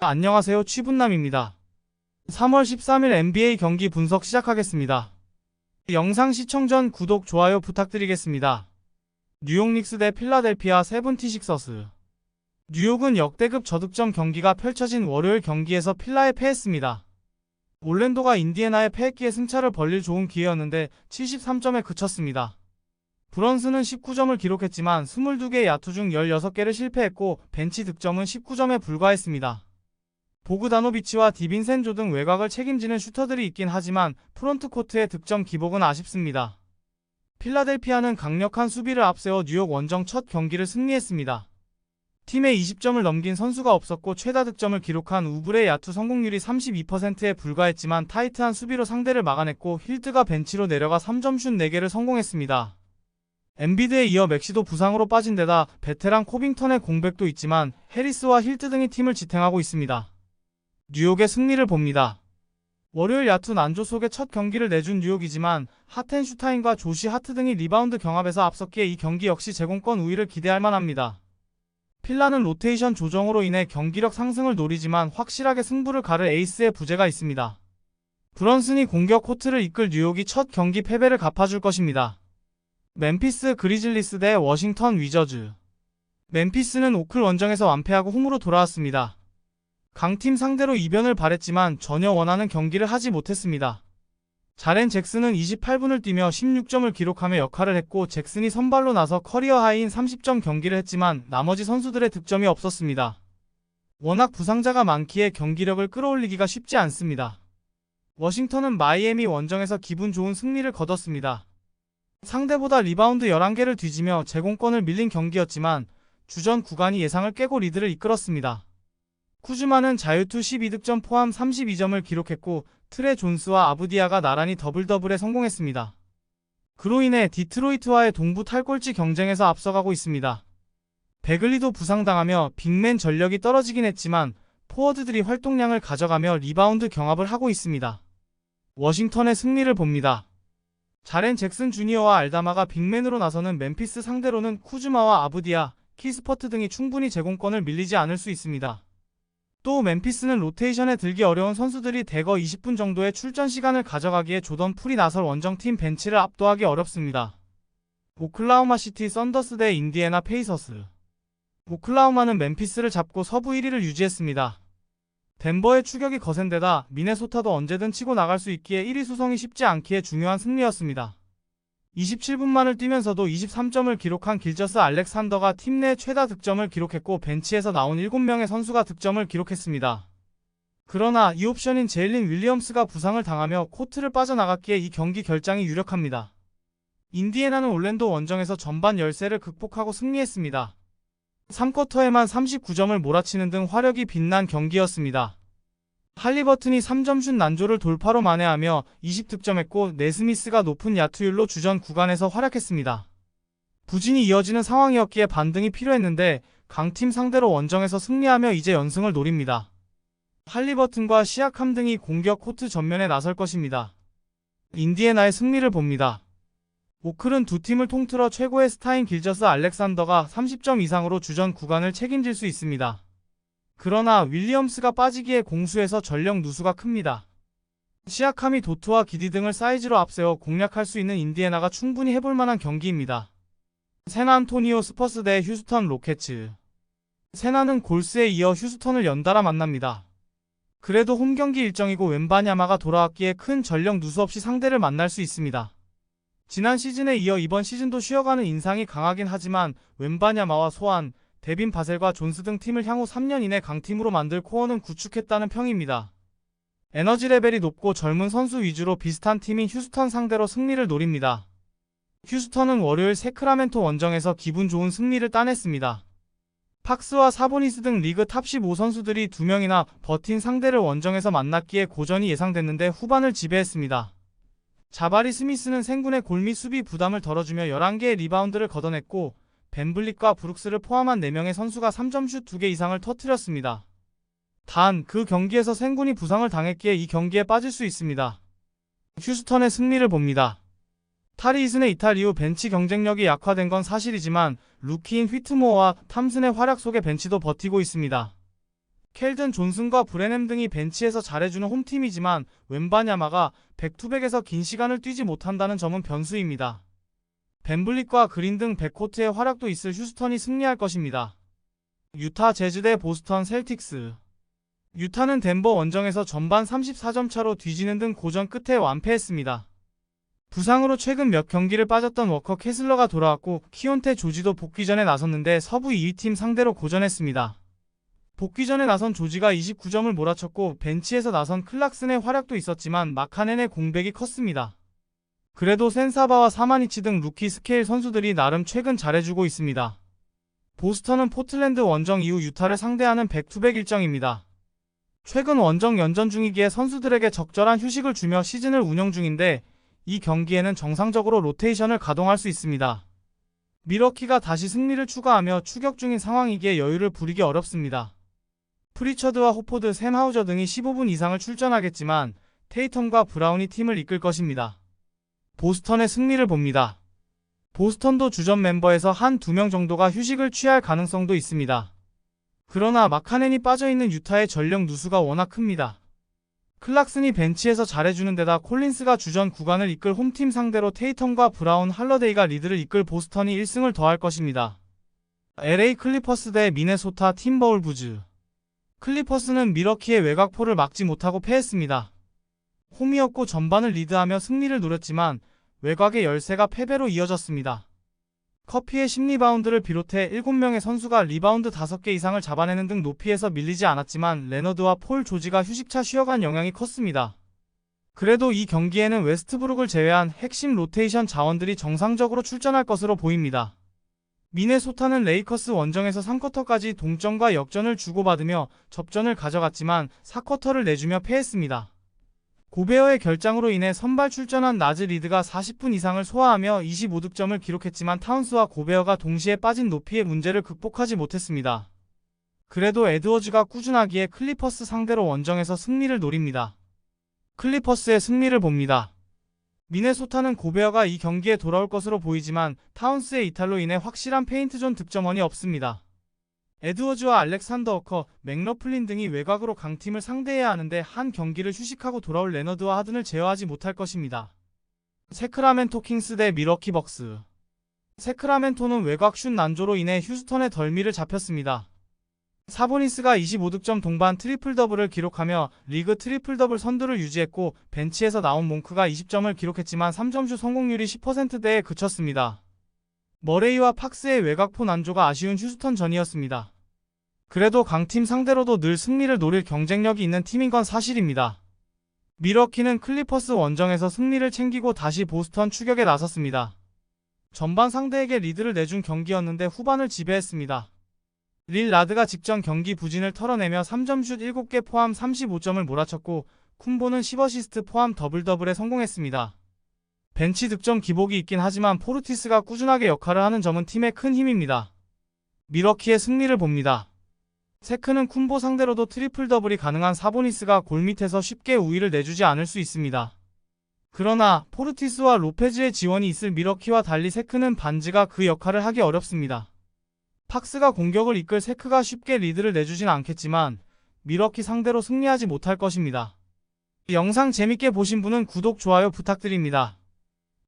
안녕하세요. 취분남입니다. 3월 13일 NBA 경기 분석 시작하겠습니다. 영상 시청 전 구독, 좋아요 부탁드리겠습니다. 뉴욕 닉스 대 필라델피아 세븐티식서스. 뉴욕은 역대급 저득점 경기가 펼쳐진 월요일 경기에서 필라에 패했습니다. 올랜도가 인디애나에 패했기에 승차를 벌릴 좋은 기회였는데 73점에 그쳤습니다. 브런스는 19점을 기록했지만 22개의 야투 중 16개를 실패했고 벤치 득점은 19점에 불과했습니다. 보그다노비치와 디빈센조 등 외곽을 책임지는 슈터들이 있긴 하지만 프론트 코트의 득점 기복은 아쉽습니다. 필라델피아는 강력한 수비를 앞세워 뉴욕 원정 첫 경기를 승리했습니다. 팀에 20점을 넘긴 선수가 없었고 최다 득점을 기록한 우블의 야투 성공률이 32%에 불과했지만 타이트한 수비로 상대를 막아냈고 힐트가 벤치로 내려가 3점 슛 4개를 성공했습니다. 엔비드에 이어 맥시도 부상으로 빠진 데다 베테랑 코빙턴의 공백도 있지만 해리스와 힐트 등이 팀을 지탱하고 있습니다. 뉴욕의 승리를 봅니다. 월요일 야투 난조 속의 첫 경기를 내준 뉴욕이지만 하텐슈타인과 조시 하트 등이 리바운드 경합에서 앞섰기에 이 경기 역시 제공권 우위를 기대할 만합니다. 필라는 로테이션 조정으로 인해 경기력 상승을 노리지만 확실하게 승부를 가를 에이스의 부재가 있습니다. 브런슨이 공격 코트를 이끌 뉴욕이 첫 경기 패배를 갚아줄 것입니다. 멤피스 그리즐리스 대 워싱턴 위저즈. 멤피스는 오클 원정에서 완패하고 홈으로 돌아왔습니다. 강팀 상대로 이변을 바랬지만 전혀 원하는 경기를 하지 못했습니다. 자렌 잭슨은 28분을 뛰며 16점을 기록하며 역할을 했고 잭슨이 선발로 나서 커리어 하이인 30점 경기를 했지만 나머지 선수들의 득점이 없었습니다. 워낙 부상자가 많기에 경기력을 끌어올리기가 쉽지 않습니다. 워싱턴은 마이애미 원정에서 기분 좋은 승리를 거뒀습니다. 상대보다 리바운드 11개를 뒤지며 제공권을 밀린 경기였지만 주전 구간이 예상을 깨고 리드를 이끌었습니다. 쿠즈마는 자유투 12득점 포함 32점을 기록했고 트레 존스와 아부디아가 나란히 더블 더블에 성공했습니다. 그로 인해 디트로이트와의 동부 탈골지 경쟁에서 앞서가고 있습니다. 베글리도 부상당하며 빅맨 전력이 떨어지긴 했지만 포워드들이 활동량을 가져가며 리바운드 경합을 하고 있습니다. 워싱턴의 승리를 봅니다. 자렌 잭슨 주니어와 알다마가 빅맨으로 나서는 멤피스 상대로는 쿠즈마와 아부디아, 키스퍼트 등이 충분히 제공권을 밀리지 않을 수 있습니다. 또 멤피스는 로테이션에 들기 어려운 선수들이 대거 20분 정도의 출전 시간을 가져가기에 조던 풀이 나설 원정팀 벤치를 압도하기 어렵습니다. 오클라호마 시티 썬더스 대 인디애나 페이서스 오클라호마는 멤피스를 잡고 서부 1위를 유지했습니다. 덴버의 추격이 거센 데다 미네소타도 언제든 치고 나갈 수 있기에 1위 수성이 쉽지 않기에 중요한 승리였습니다. 27분만을 뛰면서도 23점을 기록한 길저스 알렉산더가 팀 내 최다 득점을 기록했고 벤치에서 나온 7명의 선수가 득점을 기록했습니다. 그러나 이 옵션인 제일린 윌리엄스가 부상을 당하며 코트를 빠져나갔기에 이 경기 결장이 유력합니다. 인디애나는 올랜도 원정에서 전반 열세를 극복하고 승리했습니다. 3쿼터에만 39점을 몰아치는 등 화력이 빛난 경기였습니다. 할리버튼이 3점슛 난조를 돌파로 만회하며 20득점했고 네스미스가 높은 야투율로 주전 구간에서 활약했습니다. 부진이 이어지는 상황이었기에 반등이 필요했는데 강팀 상대로 원정에서 승리하며 이제 연승을 노립니다. 할리버튼과 시아캄 등이 공격 코트 전면에 나설 것입니다. 인디애나의 승리를 봅니다. 오클은 두 팀을 통틀어 최고의 스타인 길저스 알렉산더가 30점 이상으로 주전 구간을 책임질 수 있습니다. 그러나 윌리엄스가 빠지기에 공수에서 전력 누수가 큽니다. 시아캄이 도트와 기디 등을 사이즈로 앞세워 공략할 수 있는 인디애나가 충분히 해볼 만한 경기입니다. 세나안토니오 스퍼스 대 휴스턴 로켓츠 세나는 골스에 이어 휴스턴을 연달아 만납니다. 그래도 홈 경기 일정이고 웬바냐마가 돌아왔기에 큰 전력 누수 없이 상대를 만날 수 있습니다. 지난 시즌에 이어 이번 시즌도 쉬어가는 인상이 강하긴 하지만 웬바냐마와 소환, 데빈 바셀과 존스 등 팀을 향후 3년 이내 강팀으로 만들 코어는 구축했다는 평입니다. 에너지 레벨이 높고 젊은 선수 위주로 비슷한 팀인 휴스턴 상대로 승리를 노립니다. 휴스턴은 월요일 세크라멘토 원정에서 기분 좋은 승리를 따냈습니다. 팍스와 사보니스 등 리그 탑15 선수들이 2명이나 버틴 상대를 원정에서 만났기에 고전이 예상됐는데 후반을 지배했습니다. 자바리 스미스는 생군의 골밑 수비 부담을 덜어주며 11개의 리바운드를 걷어냈고 벤블릭과 브룩스를 포함한 4명의 선수가 3점슛 2개 이상을 터뜨렸습니다. 단 그 경기에서 생군이 부상을 당했기에 이 경기에 빠질 수 있습니다. 휴스턴의 승리를 봅니다. 타리 이슨의 이탈 이후 벤치 경쟁력이 약화된 건 사실이지만 루키인 휘트모어와 탐슨의 활약 속에 벤치도 버티고 있습니다. 켈든 존슨과 브레넴 등이 벤치에서 잘해주는 홈팀이지만 웬바냐마가 백투백에서 긴 시간을 뛰지 못한다는 점은 변수입니다. 벤블릿과 그린 등 백코트의 활약도 있을 휴스턴이 승리할 것입니다. 유타 제즈 대 보스턴 셀틱스 유타는 덴버 원정에서 전반 34점 차로 뒤지는 등 고전 끝에 완패했습니다. 부상으로 최근 몇 경기를 빠졌던 워커 캐슬러가 돌아왔고 키온테 조지도 복귀 전에 나섰는데 서부 2위팀 상대로 고전했습니다. 복귀 전에 나선 조지가 29점을 몰아쳤고 벤치에서 나선 클락슨의 활약도 있었지만 마카넨의 공백이 컸습니다. 그래도 센사바와 사마니치 등 루키 스케일 선수들이 나름 최근 잘해주고 있습니다. 보스턴은 포틀랜드 원정 이후 유타를 상대하는 백투백 일정입니다. 최근 원정 연전 중이기에 선수들에게 적절한 휴식을 주며 시즌을 운영 중인데 이 경기에는 정상적으로 로테이션을 가동할 수 있습니다. 미러키가 다시 승리를 추가하며 추격 중인 상황이기에 여유를 부리기 어렵습니다. 프리처드와 호포드, 샘하우저 등이 15분 이상을 출전하겠지만 테이텀과 브라운이 팀을 이끌 것입니다. 보스턴의 승리를 봅니다. 보스턴도 주전 멤버에서 한 두 명 정도가 휴식을 취할 가능성도 있습니다. 그러나 마카넨이 빠져있는 유타의 전력 누수가 워낙 큽니다. 클락슨이 벤치에서 잘해주는 데다 콜린스가 주전 구간을 이끌 홈팀 상대로 테이텀과 브라운 할러데이가 리드를 이끌 보스턴이 1승을 더할 것입니다. LA 클리퍼스 대 미네소타 팀버울부즈 클리퍼스는 미러키의 외곽포를 막지 못하고 패했습니다. 홈이었고 전반을 리드하며 승리를 노렸지만 외곽의 열세가 패배로 이어졌습니다. 커피의 10리바운드를 비롯해 7명의 선수가 리바운드 5개 이상을 잡아내는 등 높이에서 밀리지 않았지만 레너드와 폴 조지가 휴식차 쉬어간 영향이 컸습니다. 그래도 이 경기에는 웨스트브룩을 제외한 핵심 로테이션 자원들이 정상적으로 출전할 것으로 보입니다. 미네소타는 레이커스 원정에서 3쿼터까지 동점과 역전을 주고받으며 접전을 가져갔지만 4쿼터를 내주며 패했습니다. 고베어의 결장으로 인해 선발 출전한 나즈 리드가 40분 이상을 소화하며 25득점을 기록했지만 타운스와 고베어가 동시에 빠진 높이의 문제를 극복하지 못했습니다. 그래도 에드워즈가 꾸준하기에 클리퍼스 상대로 원정에서 승리를 노립니다. 클리퍼스의 승리를 봅니다. 미네소타는 고베어가 이 경기에 돌아올 것으로 보이지만 타운스의 이탈로 인해 확실한 페인트존 득점원이 없습니다. 에드워즈와 알렉산더 어커, 맥러플린 등이 외곽으로 강팀을 상대해야 하는데 한 경기를 휴식하고 돌아올 레너드와 하든을 제어하지 못할 것입니다. 세크라멘토 킹스 대 미러키 벅스 세크라멘토는 외곽 슛 난조로 인해 휴스턴의 덜미를 잡혔습니다. 사보니스가 25득점 동반 트리플 더블을 기록하며 리그 트리플 더블 선두를 유지했고 벤치에서 나온 몽크가 20점을 기록했지만 3점슛 성공률이 10%대에 그쳤습니다. 머레이와 팍스의 외곽포 난조가 아쉬운 휴스턴 전이었습니다. 그래도 강팀 상대로도 늘 승리를 노릴 경쟁력이 있는 팀인 건 사실입니다. 미러키는 클리퍼스 원정에서 승리를 챙기고 다시 보스턴 추격에 나섰습니다. 전반 상대에게 리드를 내준 경기였는데 후반을 지배했습니다. 릴 라드가 직전 경기 부진을 털어내며 3점슛 7개 포함 35점을 몰아쳤고 쿤보는 10어시스트 포함 더블 더블에 성공했습니다. 벤치 득점 기복이 있긴 하지만 포르티스가 꾸준하게 역할을 하는 점은 팀의 큰 힘입니다. 미러키의 승리를 봅니다. 세크는 쿤보 상대로도 트리플 더블이 가능한 사보니스가 골 밑에서 쉽게 우위를 내주지 않을 수 있습니다. 그러나 포르티스와 로페즈의 지원이 있을 미러키와 달리 세크는 반지가 그 역할을 하기 어렵습니다. 팍스가 공격을 이끌 세크가 쉽게 리드를 내주진 않겠지만 미러키 상대로 승리하지 못할 것입니다. 영상 재밌게 보신 분은 구독, 좋아요 부탁드립니다.